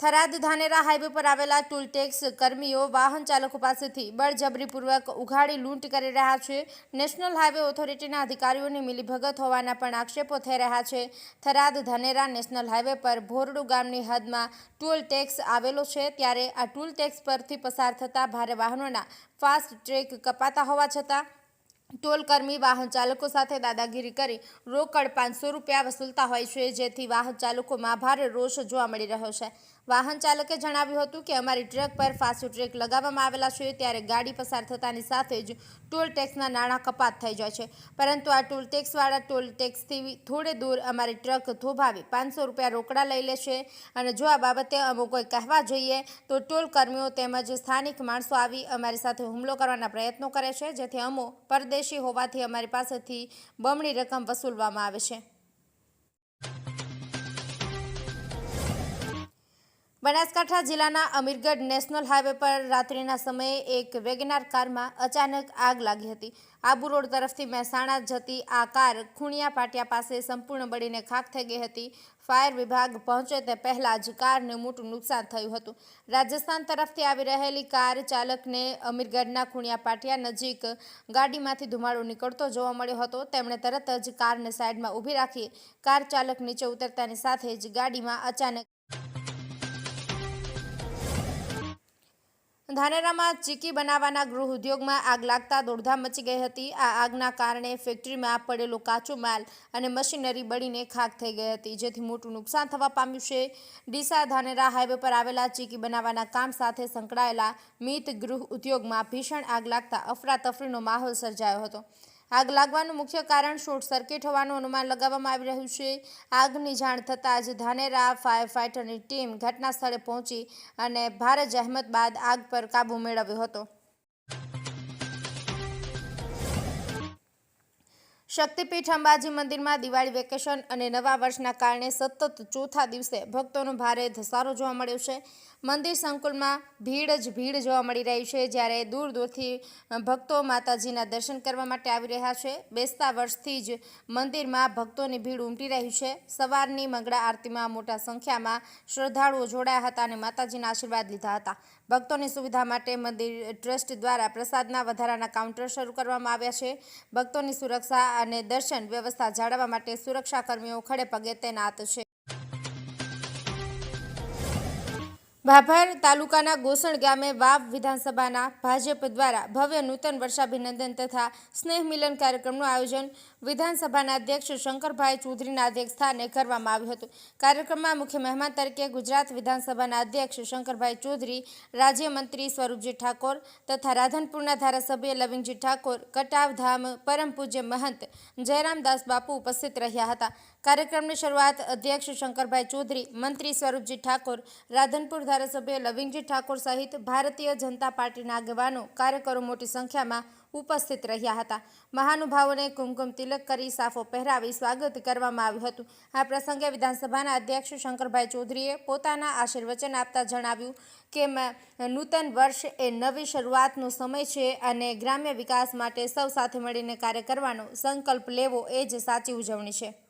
Tharad Dhanera highway પર આવેલા toll tax કર્મીઓ વાહન ચાલકો પાસેથી બળજબરીપૂર્વક ઉઘાડી લૂંટ કરી રહ્યા છે. નેશનલ હાઈવે ઓથોરિટીના અધિકારીઓની મિલીભગત હોવાના પણ આક્ષેપો થઈ રહ્યા છે. થરાદ ધાનેરા નેશનલ હાઈવે પર ભોરડુ ગામની હદમાં ટોલ ટેક્સ આવેલો છે. ત્યારે આ ટોલ ટેક્સ પરથી પસાર થતા ભારે વાહનોના ફાસ્ટ ટ્રેક કપાતા હોવા છતાં ટોલકર્મી વાહન ચાલકો સાથે દાદાગીરી કરી રોકડ પાંચસો રૂપિયા વસૂલતા હોય છે. જેથી વાહન ચાલકોમાં ભારે રોષ જોવા મળી રહ્યો છે. વાહન ચાલકે જણાવ્યું હતું કે અમારી ટ્રક પર ફાસ્ટ ટ્રેક લગાવવામાં આવેલા છે, ત્યારે ગાડી પસાર થતાની સાથે જ ટોલ ટેક્સના નાણાં કપાત થઈ જાય છે. પરંતુ આ ટોલ ટેક્સવાળા ટોલ ટેક્સથી થોડે દૂર અમારી ટ્રક થોભાવી પાંચસો રૂપિયા રોકડા લઈ લેશે અને જો આ બાબતે અમુક કોઈ કહેવા જઈએ તો ટોલ કર્મીઓ તેમજ સ્થાનિક માણસો આવી અમારી સાથે હુમલો કરવાના પ્રયત્નો કરે છે, જેથી અમો પરદેશી હોવાથી અમારી પાસેથી બમણી રકમ વસૂલવામાં આવે છે. બનાસકાંઠા જિલ્લાના અમીરગઢ નેશનલ હાઈવે પર રાત્રિના સમયે એક વેગેનાર કારમાં અચાનક આગ લાગી હતી. આબુ રોડ તરફથી મહેસાણા જતી આ કાર ખૂણિયા પાટિયા પાસે સંપૂર્ણ બળીને ખાખ થઈ ગઈ હતી. ફાયર વિભાગ પહોંચે તે પહેલાં જ કારને મોટું નુકસાન થયું હતું. રાજસ્થાન તરફથી આવી રહેલી કાર ચાલકને અમીરગઢના ખૂણિયા પાટિયા નજીક ગાડીમાંથી ધુમાડો નીકળતો જોવા મળ્યો હતો. તેમણે તરત જ કારને સાઈડમાં ઊભી રાખી કાર ચાલક નીચે ઉતરતાની સાથે જ ગાડીમાં અચાનક ધાનેરામાં ચીકી બનાવવાના ગૃહ ઉદ્યોગમાં આગ લાગતા દોડધામ મચી ગઈ હતી. આ આગના કારણે ફેક્ટરીમાં પડેલો કાચો માલ અને મશીનરી બળીને ખાક થઈ ગઈ હતી, જેથી મોટું નુકસાન થવા પામ્યું છે. ડીસા ધાનેરા હાઈવે પર આવેલા ચીકી બનાવવાના કામ સાથે સંકળાયેલા મિત ગૃહ ઉદ્યોગમાં ભીષણ આગ લાગતા અફરાતફરીનો માહોલ સર્જાયો હતો. આગ લાગવાનું મુખ્ય કારણ શોર્ટ સર્કિટ હોવાનું અનુમાન લગાવવામાં આવી રહ્યું છે. આગની જાણ થતાં જ ધાનેરા ફાયર ફાઇટરની ટીમ ઘટના સ્થળે પહોંચી અને ભારે જહેમત બાદ આગ પર કાબૂ મેળવ્યો હતો. શક્તિપીઠ અંબાજી મંદિરમાં દિવાળી વેકેશન અને નવા વર્ષના કારણે સતત ચોથા દિવસે ભક્તોનો ભારે ધસારો જોવા મળ્યો છે. મંદિર સંકુલમાં ભીડ જ ભીડ જોવા મળી રહી છે, જ્યારે દૂર દૂરથી ભક્તો માતાજીના દર્શન કરવા માટે આવી રહ્યા છે. બેસતા વર્ષથી જ મંદિરમાં ભક્તોની ભીડ ઉમટી રહી છે. સવારની મંગળા આરતીમાં મોટા સંખ્યામાં શ્રદ્ધાળુઓ જોડાયા હતા અને માતાજીના આશીર્વાદ લીધા હતા. ભક્તોની સુવિધા માટે મંદિર ટ્રસ્ટ દ્વારા પ્રસાદના વધારાના કાઉન્ટર શરૂ કરવામાં આવ્યા છે. ભક્તોની સુરક્ષા અને દર્શન વ્યવસ્થા જાળવવા માટે સુરક્ષા કર્મીઓ ખડે પગે તૈનાત છે. ભાભર તાલુકાના ગોસણ ગામે વાવ વિધાનસભાના ભાજપ દ્વારા ભવ્ય નૂતન વર્ષાભિનંદન તથા સ્નેહ મિલન કાર્યક્રમનું આયોજન વિધાનસભાના અધ્યક્ષ શંકરભાઈ ચૌધરીના અધ્યક્ષસ્થાને કરવામાં આવ્યું હતું. કાર્યક્રમમાં મુખ્ય મહેમાન તરીકે ગુજરાત વિધાનસભાના અધ્યક્ષ શંકરભાઈ ચૌધરી રાજ્યમંત્રી સ્વરૂપજી ઠાકોર તથા રાધનપુરના ધારાસભ્ય લવિંગજી ઠાકોર, કટાવધામ પરમ પૂજ્ય મહંત જયરામદાસ બાપુ ઉપસ્થિત રહ્યા હતા. કાર્યક્રમની શરૂઆત અધ્યક્ષ શંકરભાઈ ચૌધરી, મંત્રી સ્વરૂપજી ઠાકોર, રાધનપુર ધારાસભ્ય લવિંગજી ઠાકોર સહિત ભારતીય જનતા પાર્ટીના આગેવાનો, કાર્યકરો મોટી સંખ્યામાં ઉપસ્થિત રહ્યા હતા. મહાનુભાવોને કુમકુમ તિલક કરી સાફો પહેરાવી સ્વાગત કરવામાં આવ્યું હતું. આ પ્રસંગે વિધાનસભાના અધ્યક્ષ શંકરભાઈ ચૌધરીએ પોતાના આશીર્વચન આપતા જણાવ્યું કે નૂતન વર્ષ એ નવી શરૂઆતનો સમય છે અને ગ્રામ્ય વિકાસ માટે સૌ સાથે મળીને કાર્ય કરવાનો સંકલ્પ લેવો એ જ સાચી ઉજવણી છે.